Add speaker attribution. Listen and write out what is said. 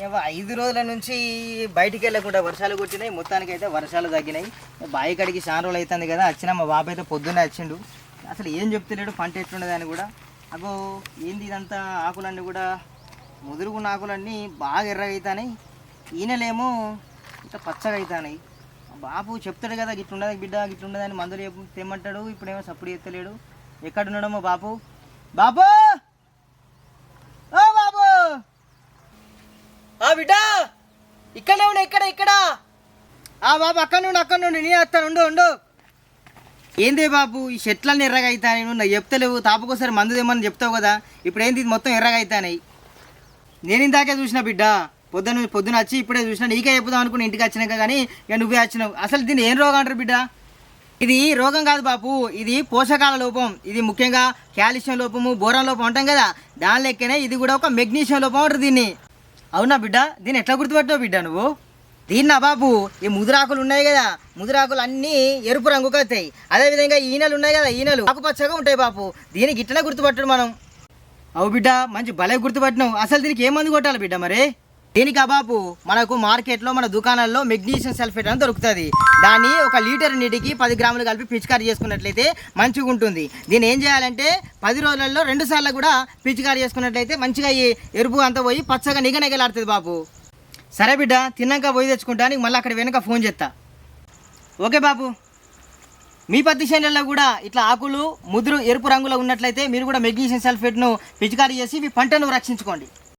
Speaker 1: ఐదు రోజుల నుంచి బయటికి వెళ్ళకుండా వర్షాలు కొట్టినాయి. మొత్తానికి అయితే వర్షాలు తగ్గినాయి. బావి కడికి చాలా రోజులు అవుతుంది కదా. వచ్చిన మా బాబాయ్ అయితే పొద్దున్నే వచ్చిండు. అసలు ఏం చెప్తలేడు పంట ఎట్లున్నది అని కూడా. అగో ఏంది ఇదంతా? ఆకులన్నీ కూడా ముదురుగున్న ఆకులన్నీ బాగా ఎర్రగా అవుతాయి ఈయనలేమో ఇట్లా పచ్చగా అవుతున్నాయి బాబు చెప్తాడు కదా గిట్లుండదు బిడ్డ గిట్లుండదు అని మందులు చెప్పు తెమ్మంటాడు. ఇప్పుడేమో సప్పుడు ఎత్తలేడు ఎక్కడున్నాడో మా బాపు బాపు ఓ బాబు ఆ బిడ్డ! ఇక్కడే ఉండు ఇక్కడ ఇక్కడ! ఆ బాబు అక్కడ నుండి అక్కడ నుండి నీ వస్తాను ఉండు ఉండు. ఏందే బాబు ఈ చెట్లన్నీ ఎర్రగా అవుతాయి నువ్వు నాకు చెప్తలేవు తాపకోసారి మందు తెమ్మని చెప్తావు కదా ఇప్పుడు ఏంది ఇది మొత్తం ఎర్రగా అవుతాయి నేను ఇందాకే చూసిన బిడ్డ పొద్దున పొద్దున వచ్చి ఇప్పుడే చూసిన నీకే చెప్పుదాం అనుకుని ఇంటికి వచ్చినాక కానీ ఇక నువ్వే వచ్చినావు. అసలు దీన్ని ఏం రోగం అంటారు బిడ్డ? ఇది రోగం కాదు బాపు ఇది పోషకాల లోపం ఇది ముఖ్యంగా కాల్షియం లోపము బోరం లోపం అంటాం కదా దాని లెక్కనే ఇది కూడా ఒక మెగ్నీషియం లోపం అంటారు దీన్ని. అవునా బిడ్డ? దీన్ని ఎట్లా గుర్తుపట్టావు బిడ్డ నువ్వు? దీన్నా బాబు ఈ ముదురాకులు ఉన్నాయి కదా. ముదురాకులు అన్నీ ఎరుపు రంగుకి వస్తాయి. అదేవిధంగా ఈనెలు ఉన్నాయి కదా ఈనెలు. ఆకుపచ్చగా ఉంటాయి బాపు. దీనికి ఇట్లనే గుర్తుపట్టడం మనం. అవు బిడ్డ మంచి భలే గుర్తుపట్టినావు. అసలు దీనికి ఏ మందు కొట్టాలి బిడ్డ మరి? దీనికి అబాపు మనకు మార్కెట్లో మన దుకాణాల్లో మెగ్నీషియం సల్ఫేట్ అని దొరుకుతుంది. దాన్ని ఒక లీటర్ నీటికి పది గ్రాములు కలిపి పిచికారీ చేసుకున్నట్లయితే మంచిగా ఉంటుంది. దీన్ని ఏం చేయాలంటే పది రోజులలో రెండు సార్లు కూడా పిచికారీ చేసుకున్నట్లయితే మంచిగా ఈ ఎరుపు అంతా పోయి పచ్చగా నిగనగలాడుతుంది బాబు. సరే బిడ్డ తిన్నాక పోయి తెచ్చుకుంటా నీకు మళ్ళీ అక్కడ వెనుక ఫోన్ చేస్తా ఓకే బాబు. మీ పత్తి చేనులలో కూడా ఇట్లా ఆకులు ముదురు ఎరుపు రంగులో ఉన్నట్లయితే మీరు కూడా మెగ్నీషియం సల్ఫేట్ను పిచికారీ చేసి మీ పంటను రక్షించుకోండి.